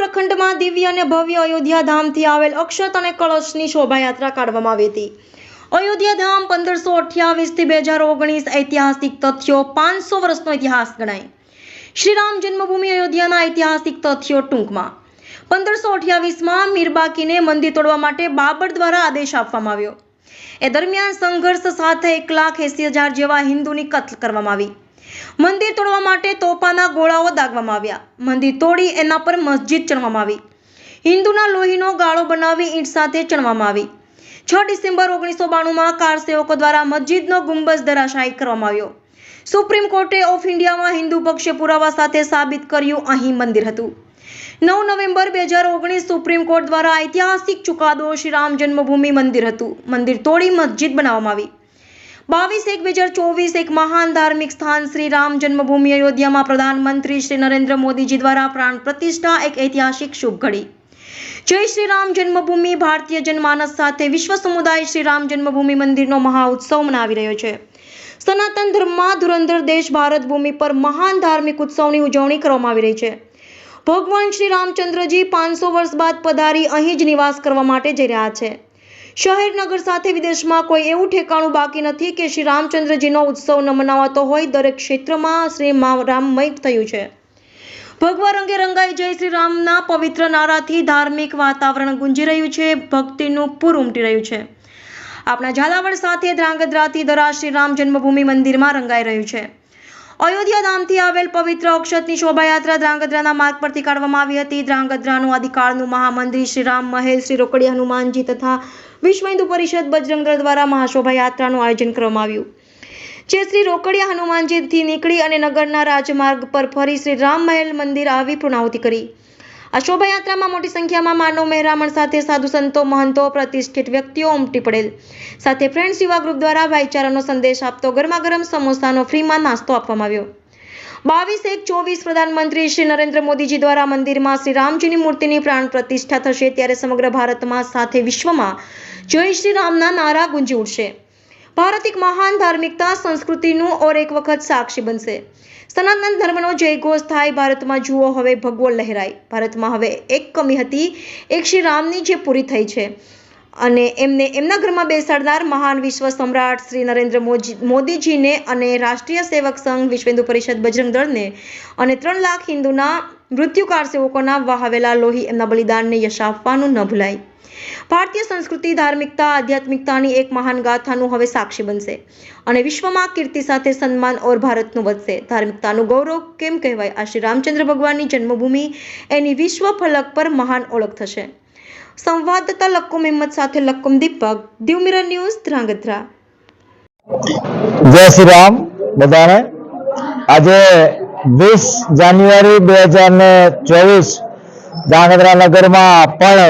પ્રખંડમાં દિવ્ય અને ભવ્ય અયોધ્યા ધામથી આવેલ અક્ષત અને કળશની શોભાયાત્રા કાઢવામાં આવી હતી. અયોધ્યા ધામ પંદરસો અઠ્યાવીસથી બે હજાર ઓગણીસ ઐતિહાસિક તથ્યો પાંચસો વર્ષનો ઇતિહાસ ગણાય. શ્રીરામ જન્મભૂમિ અયોધ્યાના ઐતિહાસિક તથ્યો ટૂંકમાં. પંદરસો અઠ્યાવીસમાં મીરબાકીને મંદિર તોડવા માટે બાબર દ્વારા આદેશ આપવામાં આવ્યો. એ દરમિયાન સંઘર્ષ સાથે એક લાખ એસી હજાર જેવા હિન્દુની કત્લ કરવામાં આવી. મંદિર તોડવા માટે તોપાના ગોળાઓ દાગવામાં આવ્યા. મંદિર તોડી એના પર મસ્જિદ ચણવામાં આવી. હિન્દુના લોહીનો ગાળો બનાવી ઈંટ સાથે ચણવામાં આવી. છ ડિસેમ્બર ઓગણીસો બાણુંમાં કાર સેવકો દ્વારા મસ્જિદનો ગુંબજ ધરાશાયી કરવામાં આવ્યો. સુપ્રીમ કોર્ટે ઓફ ઇન્ડિયામાં હિન્દુ પક્ષે પુરાવા સાથે સાબિત કર્યું અહીં મંદિર હતું. નવ નવેમ્બર બે હજાર ઓગણીસ સુપ્રીમ કોર્ટ દ્વારા ઐતિહાસિક ચુકાદો શ્રી રામ જન્મભૂમિ મંદિર હતું. મંદિર તોડી મસ્જિદ બનાવવામાં આવી. બાવીસ એક બે હજાર ચોવીસ એક મહાન ધાર્મિક સ્થાન શ્રી રામ જન્મભૂમિ અયોધ્યામાં પ્રધાનમંત્રી શ્રી નરેન્દ્ર મોદીજી દ્વારા પ્રાણ પ્રતિષ્ઠા એક ઐતિહાસિક શુભ ઘડી. જય શ્રી રામ જન્મભૂમિ. ભારતીય જનમાનસ સાથે વિશ્વ સમુદાય શ્રી રામ જન્મભૂમિ મંદિરનો મહાઉત્સવ મનાવી રહ્યો છે. સનાતન ધર્મમાં ધુરંધર દેશ ભારત ભૂમિ પર મહાન ધાર્મિક ઉત્સવની ઉજવણી કરવામાં આવી રહી છે. ભગવાન શ્રી રામચંદ્રજી પાંચસો વર્ષ બાદ પધારી અહીં જ નિવાસ કરવા માટે જઈ રહ્યા છે. શહેર નગર સાથે વિદેશમાં કોઈ એવું ઠેકાણું બાકી નથી કે શ્રી રામચંદ્રજીનો ઉત્સવ ન મનાવાતો હોય, દરેક ક્ષેત્રમાં શ્રી રામમય થયું છે. ભગવા રંગે રંગાઈ જય શ્રી રામના પવિત્ર નારાથી ધાર્મિક વાતાવરણ ગુંજી રહ્યું છે, ભક્તિનું પૂર ઉમટી રહ્યું છે. આપણા ઝાલાવાડ સાથે ધ્રાંગધ્રાથી દરા શ્રી રામ જન્મભૂમિ મંદિરમાં રંગાઈ રહ્યું છે. અયોધ્યા ધામથી આવેલ પવિત્ર અક્ષતની શોભાયાત્રા ધ્રાંગધ્રાના માર્ગ પરથી કાઢવામાં આવી હતી. ધ્રાંગધ્રાનું આદિકાળનું મહામંદિર શ્રી રામ મહેલ, શ્રી રોકડી હનુમાનજી તથા વિશ્વ હિન્દુ પરિષદ બજરંગ દ્વારા મહાશોભાયાત્રાનું આયોજન કરવામાં આવ્યું. જે શ્રી રોકડિયા હનુમાનજીથી નીકળી અને નગરના રાજમાર્ગ પર ફરી શ્રી રામ મહેલ મંદિર આવી પૂર્ણાહુતિ કરી. આ શોભાયાત્રામાં મોટી સંખ્યામાં માનવ મહેરામણ સાથે સાધુ સંતો, મહંતો, પ્રતિષ્ઠિત વ્યક્તિઓ ઉમટી પડેલ. સાથે ફ્રેન્ડ્સ યુવા ગ્રુપ દ્વારા ભાઈચારાનો સંદેશ આપતો ગરમા ગરમ સમોસાનો ફ્રીમાં નાસ્તો આપવામાં આવ્યો. બાવીસ એક ચોવીસ પ્રધાનમંત્રી શ્રી નરેન્દ્ર મોદીજી દ્વારા મંદિરમાં શ્રી રામજીની મૂર્તિની પ્રાણ પ્રતિષ્ઠા થશે, ત્યારે સમગ્ર ભારતમાં સાથે વિશ્વમાં જય શ્રી રામના નારા ગુંજી ઉઠશે. ભારત એક મહાન ધાર્મિકતા, સંસ્કૃતિનું ઓર એક વખત સાક્ષી બનશે. સનાતન ધર્મનો જયઘોષ થાય ભારતમાં, જુઓ હવે ભગવો લહેરાય ભારતમાં હવે એક કમી હતી, એક શ્રી રામની જે પૂરી થઈ છે. અને એમને એમના ઘરમાં બેસાડનાર મહાન વિશ્વ સમ્રાટ શ્રી નરેન્દ્ર મોદી મોદીજીને અને રાષ્ટ્રીય સેવક સંઘ વિશ્વ હિન્દુ પરિષદ બજરંગ દળને અને ત્રણ લાખ હિન્દુના મૃત્યુકાર સેવકોના વહાવેલા લોહી એમના બલિદાનને યશ આપવાનું ન ભૂલાય. ભારતીય સંસ્કૃતિ, ધાર્મિકતા, આધ્યાત્મિકતાની એક મહાન ગાથાનું હવે સાક્ષી બનશે અને વિશ્વમાં કીર્તિ સાથે સન્માન ઓર ભારતનું વધશે. ધાર્મિકતાનું ગૌરવ કેમ કહેવાય? આ શ્રી રામચંદ્ર ભગવાનની જન્મભૂમિ એની વિશ્વ ફલક પર મહાન ઓળખ થશે. સંવાદદાતા લક્કુમ હિંમત સાથે લક્કુમ દીપક દીવ ન્યૂઝ, ધ્રાંગધ્રા. જય શ્રી રામ બધાને. આજે વીસ જાન્યુઆરી બે હજાર ને ચોવીસ ધ્રાંગધ્રા નગરમાં પણ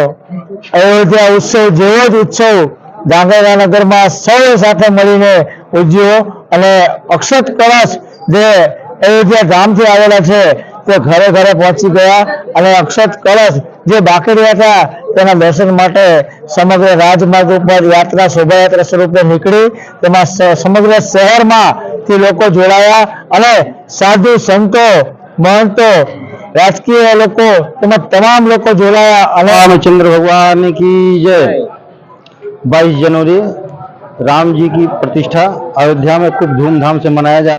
અયોધ્યા ઉત્સવ જેવો જ ઉત્સવ ધ્રાંગધ્રા નગરમાં સૌ સાથે મળીને ઉજવ્યો અને અક્ષત કળશ જે અયોધ્યા ધામથી આવેલા છે તે ઘરે ઘરે પહોંચી ગયા અને અક્ષત કળશ જે બાકી રહ્યા હતા તેના દર્શન માટે સમગ્ર રાજમાર્ગ ઉપર યાત્રા શોભાયાત્રા સ્વરૂપે નીકળી તેમાં સ- સમગ્ર શહેરમાં થી લોકો જોડાયા અને સાધુ સંતો મહંતો રાજકીય લોકો તેમજ તમામ લોકો જોડાયા અને रामचंद्र भगवान की जय बाईस जनवरी राम जी की प्रतिष्ठा अयोध्या में खूब धूमधाम से मनाया जा